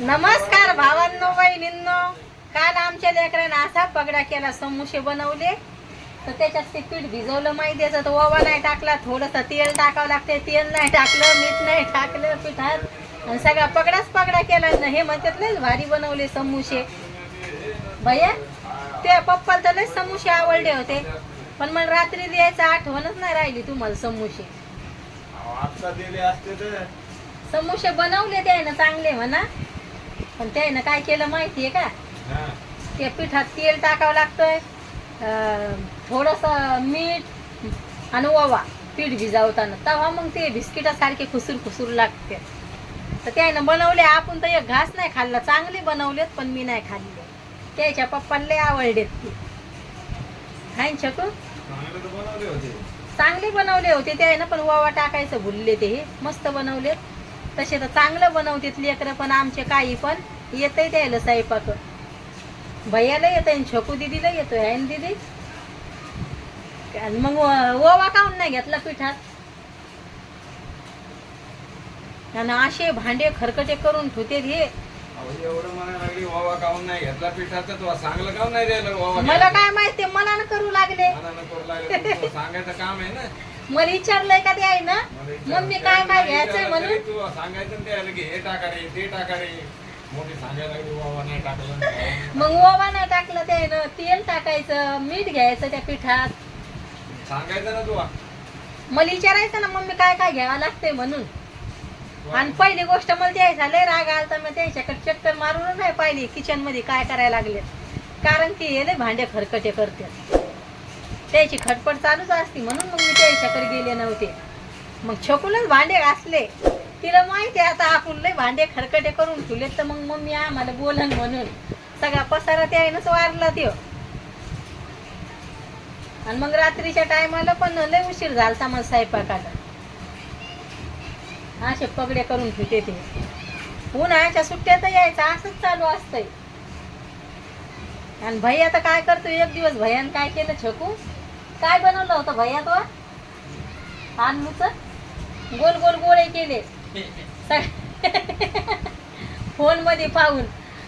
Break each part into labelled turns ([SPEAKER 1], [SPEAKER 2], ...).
[SPEAKER 1] नमस्कार भावांनो बहिणींनो काल आमच्या लेकरानं असा पगडा केला समोसे बनवले. तर त्याच्यात ते पीठ भिजवलं माहितीचं तर ओवा नाही टाकला थोडंसं तेल टाकावं लागते तेल नाही टाकलं मीठ नाही टाकलं पिठात. आणि सगळा पगडाच पगडा केला ना हे म्हणतात लयच भारी बनवले समोसे. भैया ते पप्पाला तर लयच समोसे आवडले होते. पण मला रात्री द्यायचं आठवणच नाही राहिली तुम्हाला समोसे. समोसे बनवले ते ना चांगले म्हणा. पण त्यानं काय केलं माहितीये का. ते पिठात तेल टाकावं लागतंय थोडंसं मीठ आणि ओवा पीठ भिजावताना. तेव्हा मग ते बिस्किटासारखे खुसूर खुसूर लागते. तर त्यानं बनवले आपण तर एक घास नाही खाल्ला चांगले बनवलेत पण मी नाही खाल्ले. त्याच्या पप्पाला लय आवडलेत ते. हाय छकू?
[SPEAKER 2] चांगले बनवले होते.
[SPEAKER 1] ते ना पण ओवा टाकायचं भुलले ते. हे मस्त बनवलेत. तसे तर चांगलं बनवतेत लेकरं पण आमचे काही पण. येतंय त्याला स्वयंपाक भैयाला येतंय आणि छोकू दिदीला येतोय आहे ना दिदी? आणि मग ओवा काऊन नाही घेतला पिठात? आणि असे भांडे खरकटे करून ठेवते हे.
[SPEAKER 2] वावा काऊन नाही घेतला पिठाचा तुला सांगलं काऊन नाही द्यायला वावा
[SPEAKER 1] मला काय माहिती मनानं करू लागले.
[SPEAKER 2] करू तू- सांगायचं काम आहे ना.
[SPEAKER 1] मला विचारलंय का ते आहे ना?
[SPEAKER 2] मला विचार-
[SPEAKER 1] मम्मी काय काय घ्यायचंय म्हणून?
[SPEAKER 2] तू सांगायचं ना त्याला की हे टाका रे ते टाका रे.
[SPEAKER 1] मग ओवा नाही टाकलं ते ना तेल टाकायचं मीठ घ्यायचं त्या पिठात.
[SPEAKER 2] सांगायचं ना तू
[SPEAKER 1] मला विचारायचं ना मम्मी काय काय घ्यावं लागते म्हणून? आणि पहिली गोष्ट मला द्यायचा लय राग आलता. मी त्याच्याकडे चक्कर मारून नाही पाहिली किचनमध्ये काय करायला लागले कारण की हे लय भांडे खरकटे करते त्याची खटपट चालूच असती म्हणून मग मी त्याच्याकडे गेले नव्हते. मग छोकूनच भांडे घासले. तिला माहिती आहे आता आपण लय भांडे खरकटे करून ठेवले तर मग मम्मी आम्हाला बोलन म्हणून. सगळा पसारा त्यानंच वारला त्यो. आणि मग रात्रीच्या टायमाला पण लय उशीर झालता मग स्वयंपाकाला असे पगडे करून ठेवते ते. उन्हाळ्याच्या सुट्ट्यात यायचं असंच चालू असतंय. आणि भैया तर काय करतो एक दिवस भैयान काय केलं छकू? काय बनवलं होतं भैया तो? आलूच? गोल गोल गोळे केले. फोनमध्ये पाहून.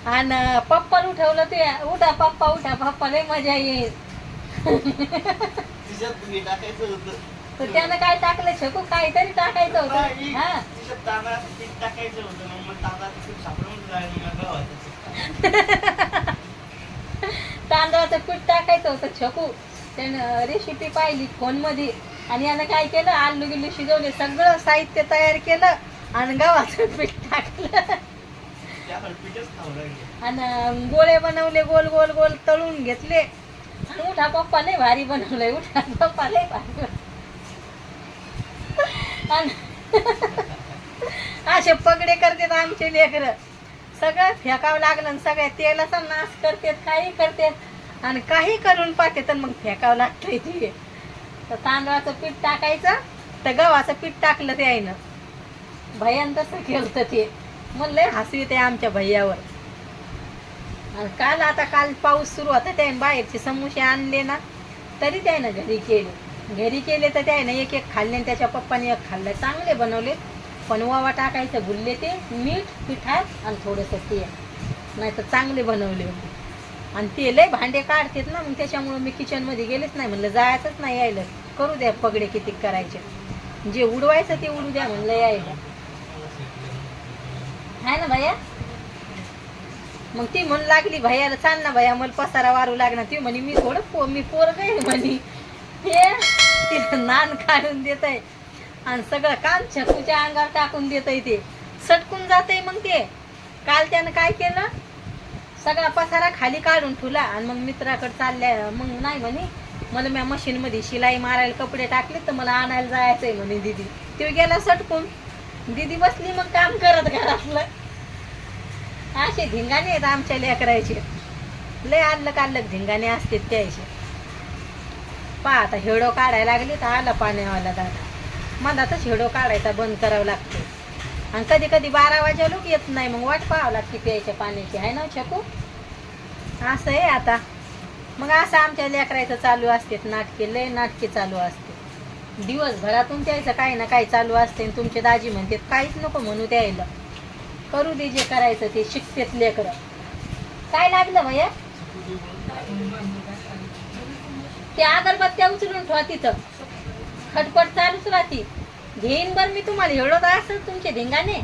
[SPEAKER 1] आणि पप्पा उठवलं ते उठा पप्पा उठा पप्पा लय मजा येईल. तर त्यानं काय टाकलं छकू? काहीतरी टाकायचं होतं. हा.
[SPEAKER 3] टाकायचं होतं. तांदळाचं पीठ
[SPEAKER 1] टाकायचं होतं छकू. त्यानं रेसिपी पाहिली फोनमध्ये. आणि यानं काय केलं? आलू गिल्लू शिजवले सगळं साहित्य तयार केलं. आणि गव्हाचं पीठ टाकलं. आणि गोळे बनवले गोल गोल गोल तळून घेतले. आणि उठा पप्पा लय भारी बनवलंय. उठा पप्पा लय भारी असे पगडे करतात आमचे लेकरं. सगळं फेकावं लागलं आणि सगळ्या तेलाचा नाश करतात काही करतात. आणि काही करून पाहते तर मग फेकावं लागतंय ते. तर तांदळाचं पीठ टाकायचं. तर गव्हाचं पीठ टाकलं ते आईनं भयान तसं केलं ते. म्हणलंय हसू येते आमच्या भैयावर. आणि काल आता काल पाऊस सुरू होता त्याने बाहेरचे समोसे आणले ना तरी त्यानं घरी केले. घरी केले तर त्यानं एक एक खाल्ले आणि त्याच्या पप्पाने एक खाल्लं. चांगले बनवले. पण वावा टाकायचं भुलले ते मीठ पिठात आणि थोडंसं तेल. नाही तर चांगले बनवले होते. आणि ते लय भांडे काढतात ना मग त्याच्यामुळं मी किचनमध्ये गेलेच नाही. म्हणलं जायचंच नाही यायला. करू द्या पगडे किती करायचे. जे उडवायचं ते उडू द्या म्हणलं यायला. आहे ना भैया? मग ती म्हणू लागली भैयाला चाल ना भैया मला पसारा वारू लागणार. ती म्हणे मी थोडं पो मी पोर आहे म्हणे. हे नान काढून देत आहे आणि सगळं काम छकूच्या अंगावर टाकून देत आहे ते. सटकून जात आहे मग ते. काल त्यानं काय केलं? सगळा पसारा खाली काढून ठेवला आणि मग मित्राकडे चालल्या. मग नाही म्हणे मला म्या मशीनमध्ये शिलाई मारायला कपडे टाकले तर मला आणायला जायचंय म्हणे दिदी. तो गेला सटकून. दिदी बसली मग काम करत घरातलं. असे धिंगाणे आहेत आमच्या लेकरायचे. लय आल्लक आल्लक धिंगाणे असते त्याचे. पहा आता हेडो काढायला लागली तर आला पाण्यावाला दादा. मधातच हेडो काढायचा बंद करावं लागतो. आणि कधी कधी बारा वाजे लोक येत नाही मग वाट पाहावं लागते प्यायच्या पाण्याची. आहे ना हो छकू? असं आहे आता. मग असं आमच्या लेकरायचं चालू असते नाटके लय नाटके चालू असते दिवसभरातून त्याचं काय ना काय चालू असते आणि तुमचे दाजी म्हणतात काहीच नको म्हणू द्यायला करू दे जे करायचं ते शिकतेत लेकर. काय लागलं भैया? ते अगरबत्त्या उचलून ठेवा तिथं. खटपट चालूच राहती. घेईन बर मी तुम्हाला एवढं काय असं तुमचे धिंगाणे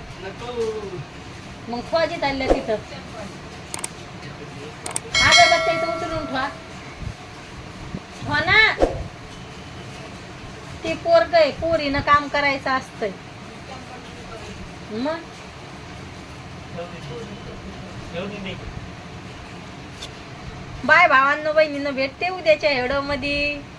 [SPEAKER 1] मग खोजी चालल्या तिथं. अगरबत्त्या इथं उचलून ठेवा. हो ना? ते पोरग आहे पोरीनं काम करायचं असतंय. मग? बाय भावांनो बहिणीनं भेटते उद्याच्या हेडो मध्ये